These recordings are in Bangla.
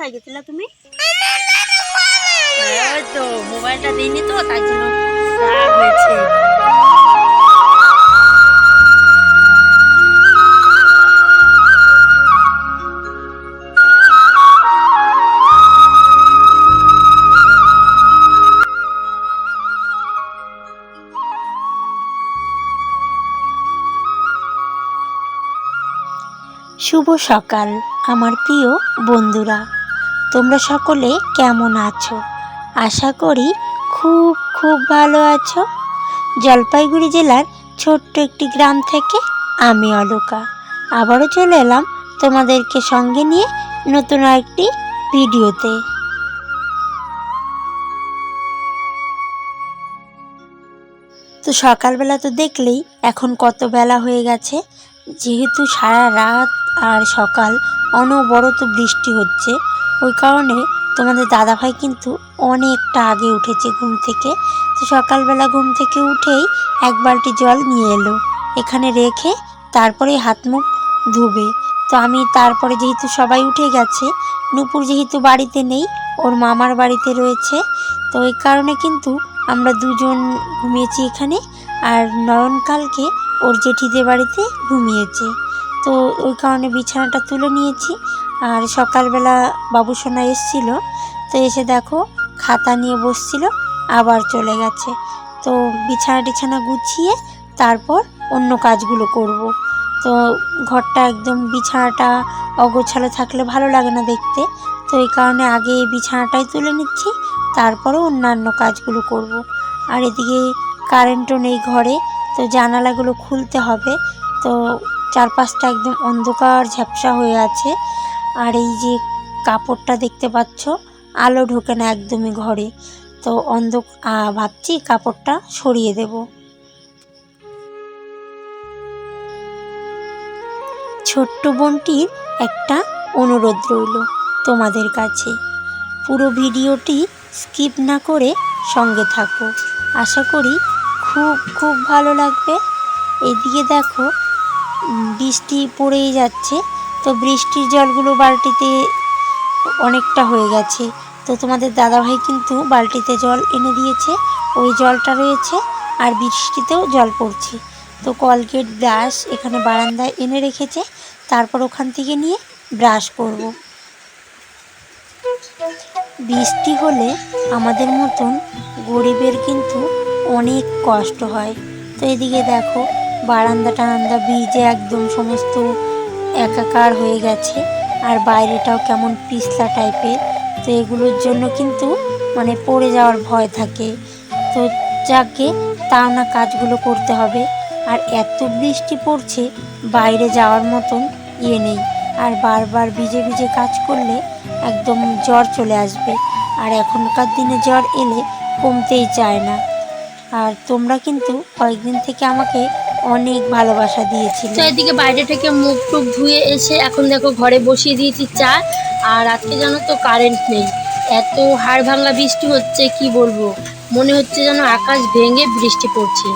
কোথায় গেছিলে তুমি? ওই তো মোবাইলটা দিইনি তো তাই জন্য হয়েছে শুভ সকাল আমার প্রিয় বন্ধুরা। তোমরা সকলে কেমন আছো? আশা করি খুব খুব ভালো আছো। জলপাইগুড়ি জেলার ছোট্ট একটি গ্রাম থেকে আমি অলকা। আবারও চলে এলাম তোমাদেরকে সঙ্গে নিয়ে নতুন একটি ভিডিওতে। তো সকালবেলা তো দেখলেই এখন কত বেলা হয়ে গেছে। যেহেতু সারা রাত আর সকাল অনবরত বৃষ্টি হচ্ছে ওই কারণে তোমাদের দাদাভাই কিন্তু অনেকটা আগে উঠেছে ঘুম থেকে। তো সকালবেলা ঘুম থেকে উঠেই এক বালতি জল নিয়ে এলো। এখানে রেখে তারপরে হাত মুখ ধুবে। তো আমি তারপরে যেহেতু সবাই উঠে গেছে, নুপুর যেহেতু বাড়িতে নেই, ওর মামার বাড়িতে রয়েছে, তো ওই কারণে কিন্তু আমরা দুজন ঘুমিয়েছি এখানে। আর নয়নকালকে ওর জেঠিদের বাড়িতে ঘুমিয়েছে। তো ওই কারণে বিছানাটা তুলে নিয়েছি। আর সকালবেলা বাবুসোনা এসছিল, তো এসে দেখো খাতা নিয়ে বসছিল, আবার চলে গেছে তো বিছানা টিছানা গুছিয়ে তারপর অন্য কাজগুলো করব। তো ঘরটা একদম বিছানাটা অগোছালো থাকলে ভালো লাগে না দেখতে তো এই কারণে আগে বিছানাটাই তুলে নিচ্ছি, তারপরে অন্যান্য কাজগুলো করব। আর এদিকে কারেন্টও নেই ঘরে, তো জানালাগুলো খুলতে হবে তো চারপাশটা একদম অন্ধকার, ঝাপসা হয়ে আছে আর এই যে কাপড়টা দেখতে পাচ্ছ, আলো ঢোকে না একদমই ঘরে। তো অন্ধ ভাবছি কাপড়টা সরিয়ে দেব। ছোট্ট বোনটির একটা অনুরোধ রইল তোমাদের কাছে। পুরো ভিডিওটি স্কিপ না করে সঙ্গে থাকো। আশা করি খুব খুব ভালো লাগবে। এদিকে দেখো বৃষ্টি পড়েই যাচ্ছে। তো বৃষ্টির জলগুলো বালতিতে অনেকটা হয়ে গেছে। তো তোমাদের দাদাভাই কিন্তু বালতিতে জল এনে দিয়েছে, ওই জলটা রয়েছে আর বৃষ্টিতেও জল পড়ছে। তো কলগেট ব্রাশ এখানে বারান্দায় এনে রেখেছে, তারপর ওখান থেকে নিয়ে ব্রাশ করব। বৃষ্টি হলে আমাদের মতন গরিবের কিন্তু অনেক কষ্ট হয়। তো এদিকে দেখো বারান্দা টারান্দা ভিজে একদম সমস্ত একাকার হয়ে গেছে। আর বাইরেটাও কেমন পিছলা টাইপের। তো এগুলোর জন্য কিন্তু মানে পড়ে যাওয়ার ভয় থাকে। তো যাকে তাও না কাজগুলো করতে হবে। আর এত বৃষ্টি পড়ছে, বাইরে যাওয়ার মতন ইয়ে নেই। আর বারবার ভিজে ভিজে কাজ করলে একদম জ্বর চলে আসবে। আর এখনকার দিনে জ্বর এলে কমতেই চায় না। আর তোমরা কিন্তু কয়েকদিন থেকে আমাকে অনেক ভালোবাসা দিয়েছিলে। তো এদিকে বাইরে থেকে মুখ টুক ধুয়ে এসে এখন দেখো ঘরে বসিয়ে দিয়েছি চা। আর আজকে জানো তো কারেন্ট নেই। এত হাড় ভাঙা বৃষ্টি হচ্ছে, কি বলব? মনে হচ্ছে যেন আকাশ ভেঙে বৃষ্টি পড়ছে।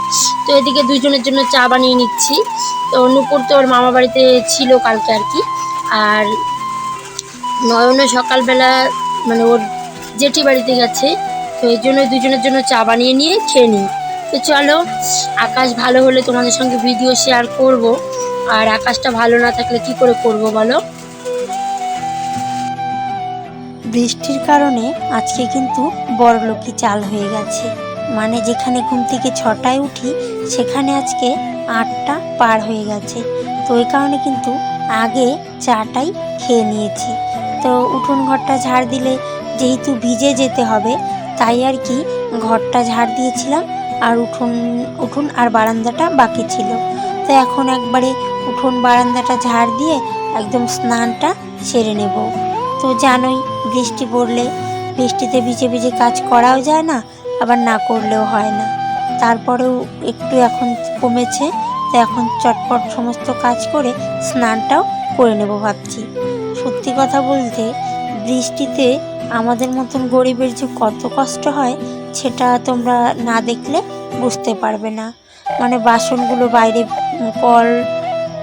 তো এদিকে দুজনের জন্য চা বানিয়ে নিচ্ছি। তো নুপুর তো ওর মামা বাড়িতে ছিল কালকে আর কি। আর নয়নও সকালবেলা মানে ওর জেঠি বাড়িতে গেছে। তো এই জন্য দুজনের জন্য চা বানিয়ে নিয়ে খেয়ে নিই। তো চলো, আকাশ ভালো হলে তোমাদের সঙ্গে ভিডিও শেয়ার করব। আর আকাশটা ভালো না থাকলে কি করে করব বলো? বৃষ্টির কারণে আজকে কিন্তু বড়লোকি চাল হয়ে গেছে। মানে যেখানে ঘুম থেকে ছটায় উঠি, সেখানে আজকে আটটা পার হয়ে গেছে। তো ওই কারণে কিন্তু আগে চাটাই খেয়ে নিয়েছি। তো উঠোন ঘরটা ঝাড় দিলে যেহেতু ভিজে যেতে হবে, তাই আর কি ঘরটা ঝাড় দিয়েছিলাম। আর উঠোন উঠোন আর বারান্দাটা বাকি ছিল। তো এখন একবারে উঠোন, বারান্দাটা ঝাড় দিয়ে একদম স্নানটা সেরে নেব। তো জানোই বৃষ্টি পড়লে বৃষ্টিতে ভিজে ভিজে কাজ করাও যায় না, আবার না করলেও হয় না। তারপরেও একটু এখন কমেছে, তো এখন চটপট সমস্ত কাজ করে স্নানটাও করে নেব ভাবছি। সত্যি কথা বলতে বৃষ্টিতে আমাদের মতন গরিবের যে কত কষ্ট হয় সেটা তোমরা না দেখলে বুঝতে পারবে না। মানে বাসনগুলো বাইরে কল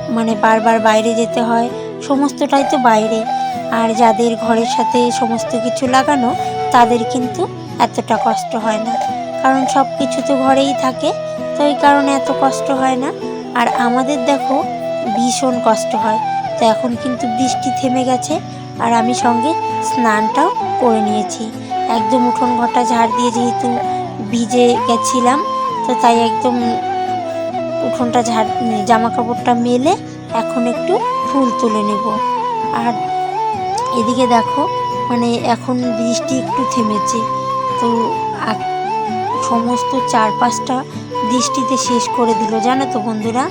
মানে বারবার বাইরে যেতে হয়। সমস্তটাই তো বাইরে। আর যাদের ঘরের সাথে সমস্ত কিছু লাগানো, তাদের কিন্তু এতটা কষ্ট হয় না। কারণ সব কিছু তো ঘরেই থাকে, তো এই কারণে এত কষ্ট হয় না। আর আমাদের দেখো, ভীষণ কষ্ট হয়। তো এখন কিন্তু বৃষ্টি থেমে গেছে, আর আমি সঙ্গে স্নানটাও করে নিয়েছি। একদম উঠোন ঘরটা ঝাড় দিয়ে যেহেতু ভিজে গেছিলাম, তো তাই একদম উঠোনটা ঝাড় জামা কাপড়টা মেলে এখন একটু ফুল তুলে নেব। আর এদিকে দেখো মানে এখন বৃষ্টি একটু থেমেছে, তো সমস্ত চারপাশটা বৃষ্টিতে শেষ করে দিল। জানো তো বন্ধুরা,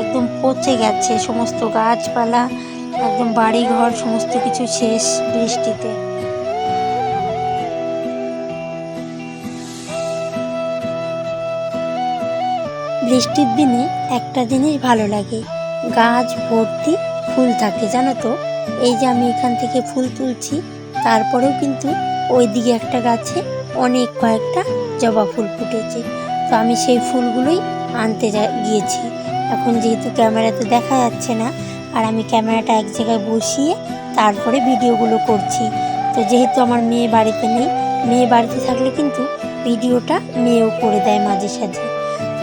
একদম পচে গেছে সমস্ত গাছপালা, একদম বাড়ি ঘর সমস্ত কিছু শেষ বৃষ্টিতে। বৃষ্টির দিনে একটা জিনিস ভালো লাগে। গাছ, ভর্তি ফুল থাকে, জানো তো? এই যে আমি এখান থেকে ফুল তুলছি, তারপরেও কিন্তু ওই দিকে একটা গাছে অনেক কয়েকটা জবা ফুল ফুটেছে। তো আমি সেই ফুলগুলোই আনতে গিয়েছি। এখন যেহেতু ক্যামেরাতে দেখা যাচ্ছে না, আর আমি ক্যামেরাটা এক জায়গায় বসিয়ে তারপরে ভিডিওগুলো করছি। তো যেহেতু আমার মেয়ে বাড়িতে নেই, মেয়ে বাড়িতে থাকলে কিন্তু ভিডিওটা মেয়েও করে দেয় মাঝে সাঝে।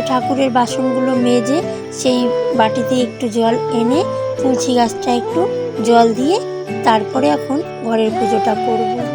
ঠাকুরের বাসনগুলো মেজে সেই বাটিতে একটু জল এনে তুলসী গাছটা একটু জল দিয়ে তারপরে এখন ঘরের পুজোটা করব।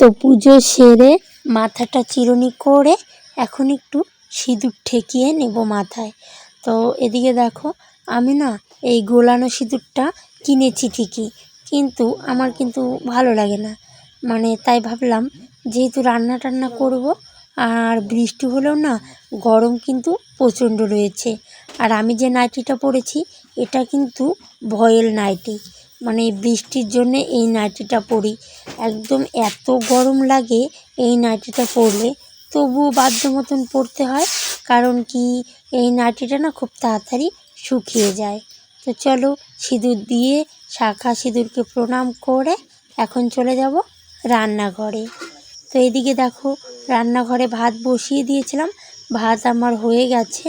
তো পুজো সেরে মাথাটা চিরুনি করে এখন একটু সিঁদুর ঠেকিয়ে নেব মাথায়। তো এদিকে দেখো, আমি না এই গোলানো সিঁদুরটা কিনেছি ঠিকই, কিন্তু আমার কিন্তু ভালো লাগে না। মানে তাই ভাবলাম, যেহেতু রান্না টান্না করব, আর বৃষ্টি হলেও না গরম কিন্তু প্রচণ্ড রয়েছে। আর আমি যে নাইটিটা পরেছি, এটা কিন্তু ভয়েল নাইটি। মানে বৃষ্টির জন্য এই নাইটিটা পরি। একদম এত গরম লাগে এই নাইটিটা পরলে। তবুও বাধ্য মতন পরতে হয়, কারণ কি এই নাইটিটা না খুব তাড়াতাড়ি শুকিয়ে যায়। তো চলো সিঁদুর দিয়ে শাখা সিঁদুরকে প্রণাম করে এখন চলে যাব রান্নাঘরে। তো এদিকে দেখো রান্নাঘরে ভাত বসিয়ে দিয়েছিলাম, ভাত আমার হয়ে গেছে।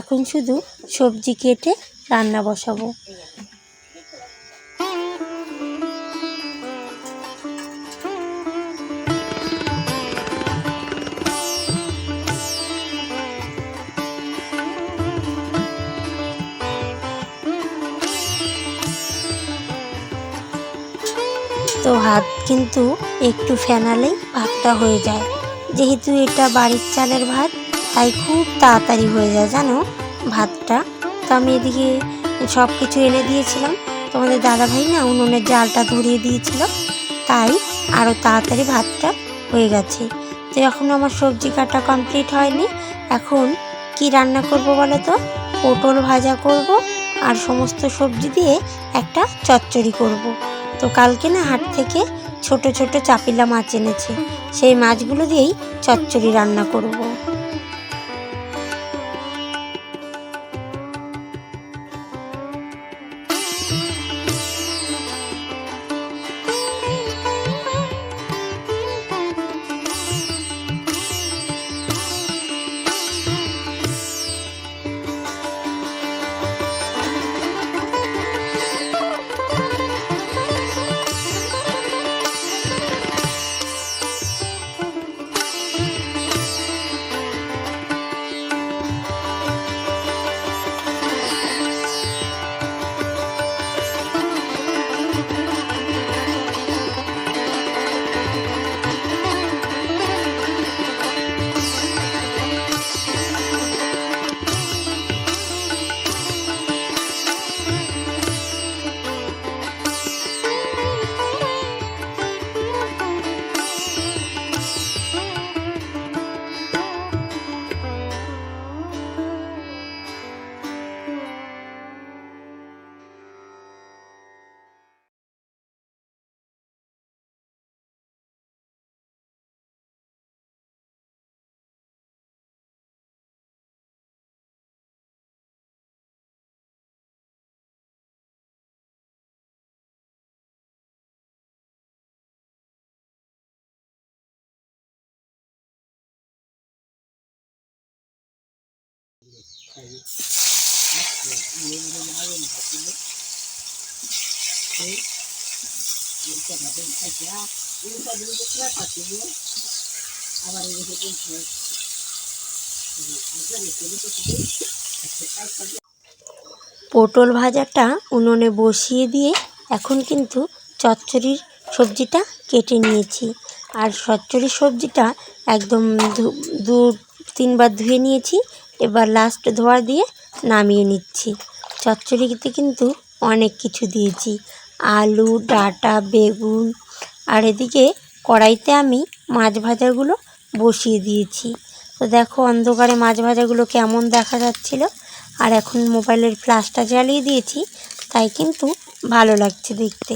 এখন শুধু সবজি কেটে রান্না বসাবো। কিন্তু একটু ফেনালেই ভাতটা হয়ে যায়। যেহেতু এটা বাড়ির চালের ভাত, তাই খুব তাড়াতাড়ি হয়ে যায়, জানো ভাতটা? তো আমি এদিকে সব কিছু এনে দিয়েছিলাম। তোমাদের দাদাভাই না উনুনের জালটা ধরিয়ে দিয়েছিল, তাই আরও তাড়াতাড়ি ভাতটা হয়ে গেছে। তো এখন আমার সবজি কাটা কমপ্লিট হয়নি। এখন কি রান্না করব বলো তো? পটল ভাজা করব আর সমস্ত সবজি দিয়ে একটা চচ্চড়ি করব। তো কালকে না হাট থেকে ছোট ছোট চাপিলা মাছ এনেছে সেই মাছগুলো দিয়েই চচ্চড়ি রান্না করব। পটল ভাজাটা উনুনে বসিয়ে দিয়ে এখন কিন্তু চচ্চড়ির সবজিটা কেটে নিয়েছি। আর চচ্চড়ির সবজিটা একদম দু তিনবার ধুয়ে নিয়েছি, এবার লাস্ট ধোয়া দিয়ে নামিয়ে নিচ্ছি। চচ্চড়িতে কিন্তু অনেক কিছু দিয়েছি, আলু, ডাঁটা, বেগুন, আর এদিকে কড়াইতে আমি মাছ ভাজাগুলো বসিয়ে দিয়েছি। তো দেখো অন্ধকারে মাছ ভাজাগুলো কেমন দেখা যাচ্ছিল, আর এখন মোবাইলের ফ্ল্যাশটা জ্বালিয়ে দিয়েছি, তাই কিন্তু ভালো লাগছে দেখতে।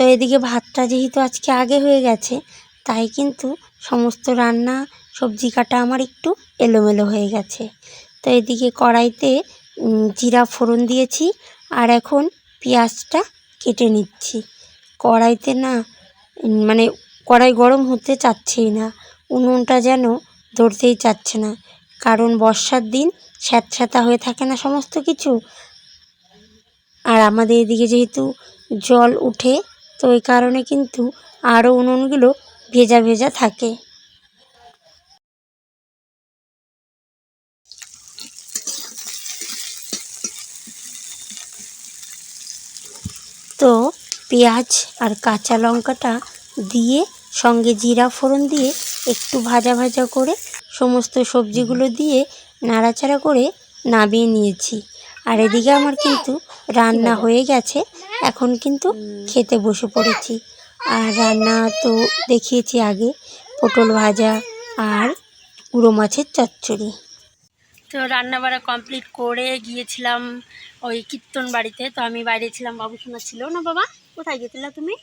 তো এদিকে ভাতটা যেহেতু আজকে আগে হয়ে গেছে, তাই কিন্তু সমস্ত রান্না, সবজি কাটা আমার একটু এলোমেলো হয়ে গেছে। তো এদিকে কড়াইতে জিরা ফোড়ন দিয়েছি আর এখন পেঁয়াজটা কেটে নিচ্ছি। কড়াইতে না মানে কড়াই গরম হতে চাচ্ছেই না, উনুনটা যেন ধরতেই চাচ্ছে না, কারণ বর্ষার দিন স্যাঁতস্যাঁতা হয়ে থাকে না সমস্ত কিছু। আর আমাদের এদিকে যেহেতু জল উঠে তো ওই কারণে কিন্তু আরও উনুনগুলো ভেজা ভেজা থাকে। তো পেঁয়াজ আর কাঁচা লঙ্কাটা দিয়ে সঙ্গে জিরা ফোড়ন দিয়ে একটু ভাজা ভাজা করে সমস্ত সবজিগুলো দিয়ে নাড়াচাড়া করে নামিয়ে নিয়েছি। আর এদিকে আমার কিন্তু রান্না হয়ে গেছে এখন কিন্তু খেতে বসে পড়েছি। আর রান্না তো দেখিয়েছি আগে পটল ভাজা আর গুঁড়ো মাছের চচ্চড়ি। তো রান্না বাড়া কমপ্লিট করে গিয়েছিলাম ওই কীর্তন বাড়িতে তো আমি বাইরে ছিলাম বাবু শোনা ছিল না বাবা? কোথায় গেছিলে তুমি?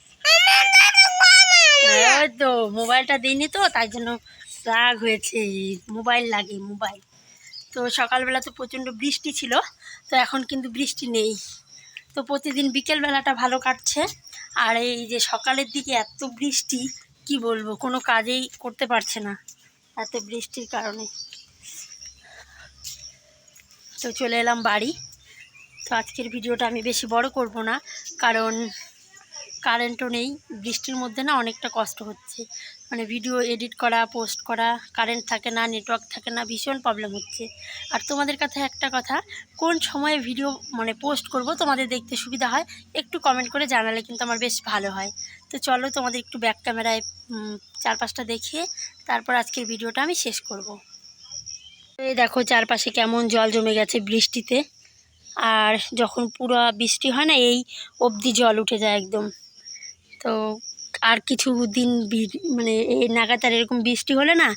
তো মোবাইলটা দিইনি তো তাই জন্য রাগ হয়েছে মোবাইল লাগে মোবাইল। তো সকালবেলা তো প্রচণ্ড বৃষ্টি ছিল, তো এখন কিন্তু বৃষ্টি নেই। তো প্রতিদিন বিকেলবেলাটা ভালো কাটছে। আর এই যে সকালের দিকে এত বৃষ্টি, কি বলব, কোনো কাজেই করতে পারছে না এত বৃষ্টির কারণে। তো চলে এলাম বাড়ি। তো আজকের ভিডিওটা আমি বেশি বড় করব না, কারণ কারেন্টও নেই, বৃষ্টির মধ্যে না অনেকটা কষ্ট হচ্ছে। মানে ভিডিও এডিট করা পোস্ট করা কারেন্ট থাকে না নেটওয়ার্ক থাকে না, ভীষণ প্রবলেম হচ্ছে। আর তোমাদের কাছে একটা কথা, কোন সময়ে ভিডিও মানে পোস্ট করব তোমাদের দেখতে সুবিধা হয়? একটু কমেন্ট করে জানালে কিন্তু আমার বেশ ভালো হয়। তো চলো তোমাদের একটু ব্যাক ক্যামেরায় চারপাশটা দেখিয়ে তারপর আজকের ভিডিওটা আমি শেষ করব। এই দেখো চারপাশে কেমন জল জমে গেছে বৃষ্টিতে। আর যখন পুরো বৃষ্টি হয় না, এই অবধি জল উঠে যায় একদম। তো আর কিছু দিন মানে এই নাগাতার এরকম বৃষ্টি হলে না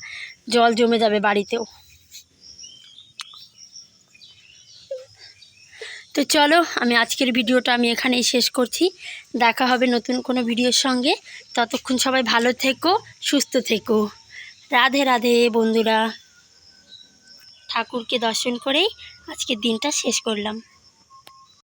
জল জমে যাবে বাড়িতেও। তো চলো, আমি আজকের ভিডিওটা আমি এখানেই শেষ করছি। দেখা হবে নতুন কোনো ভিডিওর সঙ্গে। ততক্ষণ সবাই ভালো থেকো, সুস্থ থেকো। রাধে রাধে বন্ধুরা। ঠাকুরকে দর্শন করেই আজকের দিনটা শেষ করলাম।